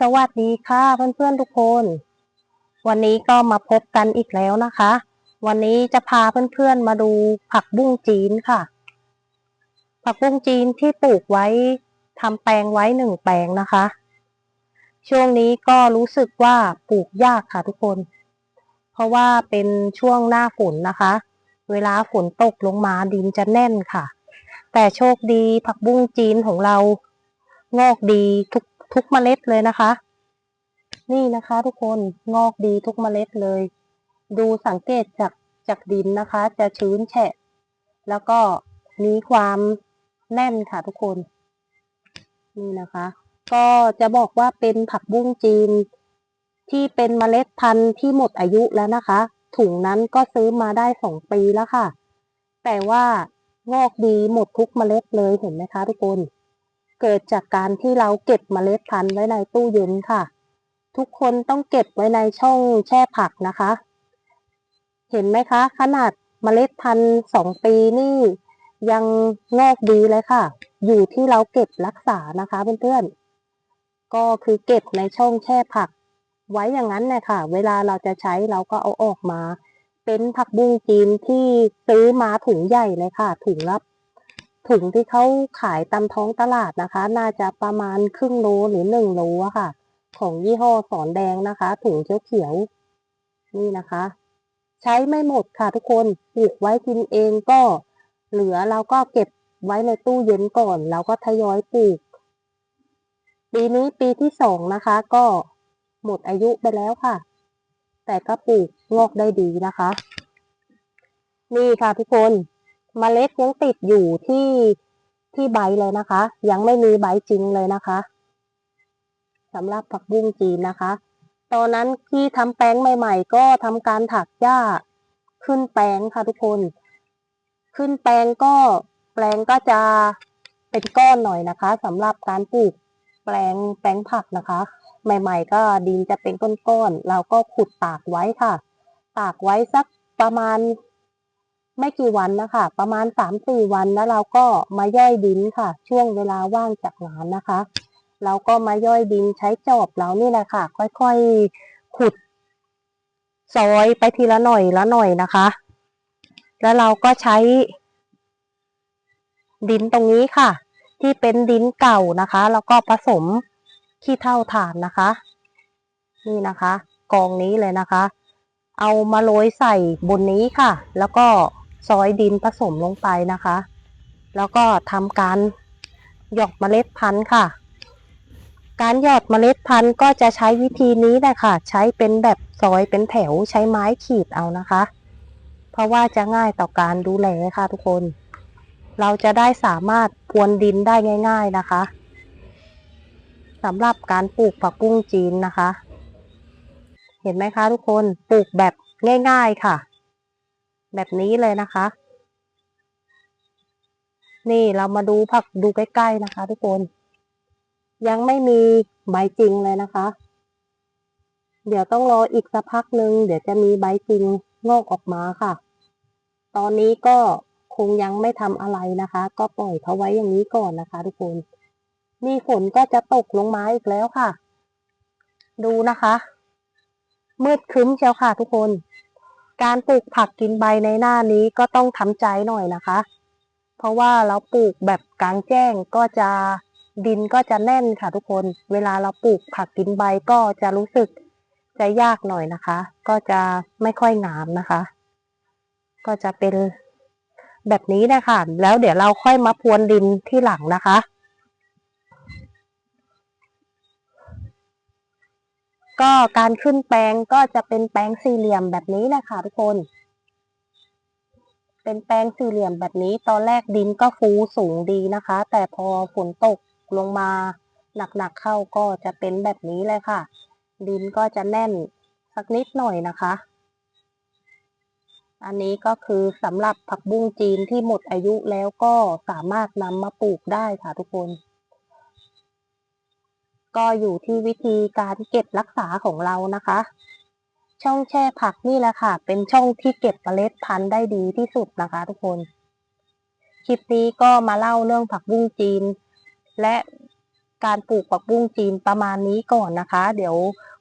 สวัสดีค่ะเพื่อนๆทุกคน วันนี้ก็มาพบกันอีกแล้วนะคะ วันนี้จะพาเพื่อนๆมาดูผักบุ้งจีนค่ะ ผักบุ้งจีนที่ปลูกไว้ทำแปลงไว้หนึ่งแปลงนะคะ ช่วงนี้ก็รู้สึกว่าปลูกยากค่ะทุกคน เพราะว่าเป็นช่วงหน้าฝนนะคะ เวลาฝนตกลงมาดินจะแน่นค่ะ แต่โชคดีผักบุ้งจีนของเรางอกดีทุก ทุกเมล็ดเลยนะคะ นี่นะคะ ทุกคนงอกดีทุกเมล็ดเลย ดูสังเกตจากจากดินนะคะ จะชื้นแฉะ แล้วก็มีความแน่นค่ะทุกคน นี่นะคะ ก็จะบอกว่าเป็นผักบุ้งจีน ที่เป็นเมล็ดพันธุ์ที่หมดอายุแล้วนะคะ ถุงนั้นก็ซื้อมาได้สองปีแล้วค่ะ แต่ว่างอกดีหมดทุกเมล็ดเลยเห็นไหมคะทุกคน เกิดจากการที่เราเก็บเมล็ดพันธุ์ไว้ในตู้เย็นค่ะ ทุกคนต้องเก็บไว้ในช่องแช่ผักนะคะ เห็นไหมคะ ขนาดเมล็ดพันธุ์สองปีนี่ยังงอกดีเลยค่ะ อยู่ที่เราเก็บรักษานะคะเพื่อนๆ ก็คือเก็บในช่องแช่ผัก ไว้อย่างนั้นเลยค่ะ เวลาเราจะใช้เราก็เอาออกมา เป็นผักบุ้งจีนที่ซื้อมาถุงใหญ่เลยค่ะ ถุงละ ถุงที่เขาขายตามท้องตลาดนะคะ น่าจะประมาณครึ่งโลหรือหนึ่งโลอะค่ะ ของยี่ห้อสอนแดงนะคะ ถุงเขียวเขียวนี่นะคะ ใช้ไม่หมดค่ะทุกคนปลูกไว้กินเองก็ เหลือเราก็เก็บไว้ในตู้เย็นก่อนเราก็ทยอยปลูก ปีนี้ปีที่สองนะคะ ก็หมดอายุไปแล้วค่ะ แต่ก็ปลูกงอกได้ดีนะคะ นี่ค่ะทุกคน เมล็ดยังติดอยู่ที่ที่ใบเลยนะคะ ยังไม่มีใบจริงเลยนะคะสำหรับผักบุ้งจีนนะคะ ตอนนั้นที่ทำแปลงใหม่ ๆ ก็ทำการถักหญ้าขึ้นแปลงค่ะทุกคน ขึ้นแปลงก็แปลงก็จะเป็นก้อนหน่อยนะคะสำหรับการปลูกแปลงแปลงผักนะคะ ใหม่ ๆ ก็ดินจะเป็นก้อนๆเราก็ขุดตากไว้ค่ะ ตากไว้สักประมาณ ไม่กี่วันนะคะ ประมาณสามสี่วันแล้วเราก็มาย่อยดินค่ะ ช่วงเวลาว่างจากงานนะคะ เราก็มาย่อยดินใช้จอบเรานี่แหละค่ะ ค่อยๆขุด ซอยไปทีละหน่อยละหน่อยนะคะ แล้วเราก็ใช้ ดินตรงนี้ค่ะ ที่เป็นดินเก่านะคะ แล้วก็ผสมขี้เถ้าถ่านนะคะ นี่นะคะ กองนี้เลยนะคะเอามาโรยใส่บนนี้ค่ะ แล้วก็ ซอยดินผสมลงไปนะคะ แล้วก็ทำการหยอกเมล็ดพันธุ์ค่ะ การหยอดเมล็ดพันธุ์ก็จะใช้วิธีนี้แหละค่ะ ใช้เป็นแบบซอยเป็นแถวใช้ไม้ขีดเอานะคะ เพราะว่าจะง่ายต่อการดูแลค่ะทุกคน เราจะได้สามารถพรวนดินได้ง่าย ๆนะคะสำหรับการปลูกผักบุ้งจีนนะคะ เห็นไหมคะทุกคนปลูกแบบง่าย ๆค่ะ แบบนี้เลยนะคะ นี่เรามาดูผักดูใกล้ๆนะคะ ทุกคน ยังไม่มีใบจริงเลยนะคะ เดี๋ยวต้องรออีกสักพักหนึ่งเดี๋ยวจะมีใบจริงงอกออกมาค่ะ ตอนนี้ก็คงยังไม่ทำอะไรนะคะ ก็ปล่อยเขาไว้อย่างนี้ก่อนนะคะ ทุกคนนี่ฝนก็จะตกลงมาอีกแล้วค่ะ ดูนะคะ มืดครึ้มเชียวค่ะทุกคน การปลูกผักกินใบในหน้านี้ก็ต้องทำใจหน่อยนะคะ เพราะว่าเราปลูกแบบกลางแจ้งก็จะดินก็จะแน่นค่ะทุกคน เวลาเราปลูกผักกินใบก็จะรู้สึกจะยากหน่อยนะคะ ก็จะไม่ค่อยงามนะคะ ก็จะเป็นแบบนี้นะคะแล้วเดี๋ยวเราค่อยมาพรวนดินที่หลังนะคะ ก็การขึ้นแปลงก็จะเป็นแปลงสี่เหลี่ยมแบบนี้แหละค่ะทุกคน เป็นแปลงสี่เหลี่ยมแบบนี้ ตอนแรกดินก็ฟูสูงดีนะคะ แต่พอฝนตกลงมาหนักๆเข้าก็จะเป็นแบบนี้เลยค่ะ ดินก็จะแน่นสักนิดหน่อยนะคะ อันนี้ก็คือสำหรับผักบุ้งจีนที่หมดอายุแล้วก็สามารถนำมาปลูกได้ค่ะทุกคน ก็อยู่ที่วิธีการเก็บรักษาของเรานะคะ ช่องแช่ผักนี่แหละค่ะ เป็นช่องที่เก็บเมล็ดพันธุ์ได้ดีที่สุดนะคะ ทุกคน คลิปนี้ก็มาเล่าเรื่องผักบุ้งจีน และการปลูกผักบุ้งจีนประมาณนี้ก่อนนะคะ เดี๋ยว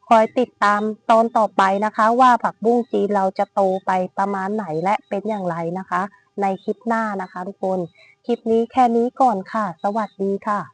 คอยติดตามตอนต่อไปนะคะ ว่าผักบุ้งจีนเราจะโตไปประมาณไหนและเป็นอย่างไรนะคะ ในคลิปหน้านะคะ ทุกคน คลิปนี้แค่นี้ก่อนค่ะ สวัสดีค่ะ